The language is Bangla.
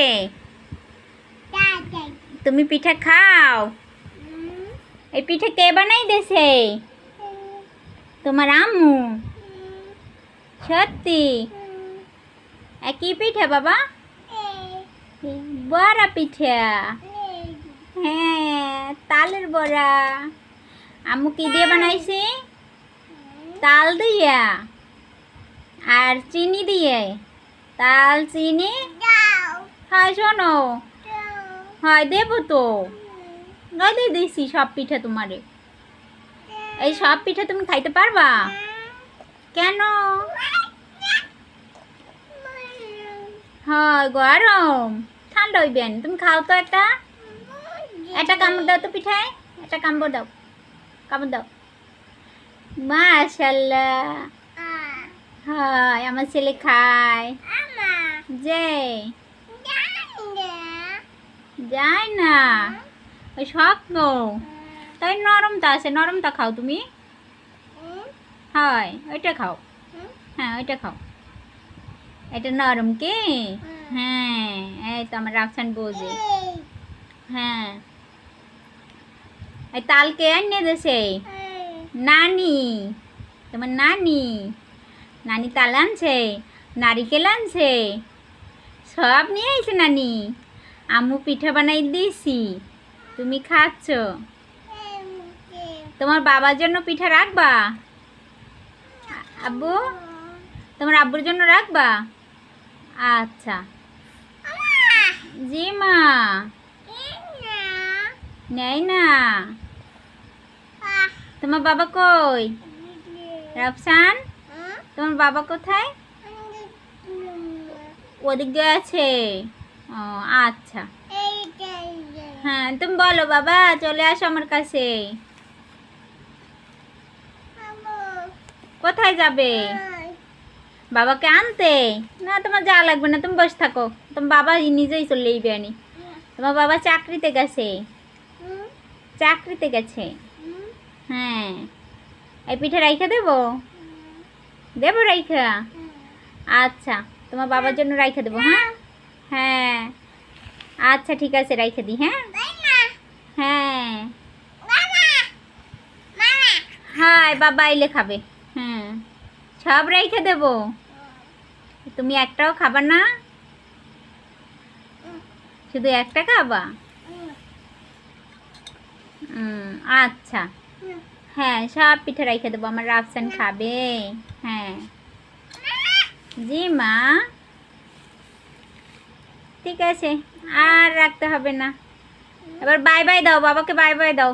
রে তুমি পিঠা খাও। এই পিঠা কে বানাই দেছে তোমার আম্মু। সত্যি? কি পিঠা বাবা? বড়া পিঠা। হ্যাঁ তালের বড়া। আম্মু কি দিয়ে বানাইছে? তাল দিয়া। আর চিনি দিয়ে। তাল, চিনি হয় শোনো। হয় দেবো তো। দিয়ে দিছি সব পিঠা তোমারে। এই সব পিঠা তুমি খাইতে পারবা? কেন? হয় গরম। ঠান্ডা হইবে না। তুমি খাও তো একটা। একটা কামড় দাও তো পিঠায় একটা কামড় দাও। কামড় দাও। মাশাল্লাহ। হয় আমার ছেলে খায়। যে যায় না। ওই শক্ত। তাই নরমটা আছে নরমটা খাও তুমি। হয়, ওইটা খাও। হ্যাঁ ওইটা খাও। এটা নরম কি? হ্যাঁ এই তো আমার রাফসান বোঝে হ্যাঁ। এই তালকে আনিয়ে দেছে। নানি, তোমার নানি। নানি তাল আনছে, নারিকেল আনছে। সব নিয়ে আইছে নানি। আম্মু পিঠা বানাই দিয়েছি। তুমি খাচ্ছ? তোমার বাবার জন্য পিঠা রাখবা? আব্বু? তোমার আব্বুর জন্য রাখবা? আচ্ছা। জি মা। নেই না। তোমার বাবা কই? রাফসান? তোমার বাবা কোথায়? ওদিক আছে। ও আচ্ছা। হ্যাঁ তুমি বলো বাবা, চলে আসো আমার কাছে। কোথায় যাবে? বাবাকে আনতে? না, তোমার যা লাগবে না, তুমি বসে থাকো। তোমার বাবা নিজেই চলে যাবে আনি তোমার বাবা চাকরিতে গেছে। চাকরিতে গেছে। হ্যাঁ। এই পিঠে রাইখা দেবো? দেবো রাইখা? আচ্ছা তোমার বাবার জন্য রাইখা দেবো হ্যাঁ? হ্যাঁ। আচ্ছা ঠিক আছে রাইখে দিই হ্যাঁ? হ্যাঁ। হাই বাবা, এলে খাবে। হ্যাঁ সব রেখে দেব। তুমি একটাও খাবা না? শুধু একটা খাবা? আচ্ছা। হ্যাঁ সব পিঠে রেখে দেবো, আমার রাফসান খাবে। হ্যাঁ। জি, মা। ঠিক আছে আর রাখতে হবে না। এবার বাই বাই দাও বাবাকে বাই বাই দাও।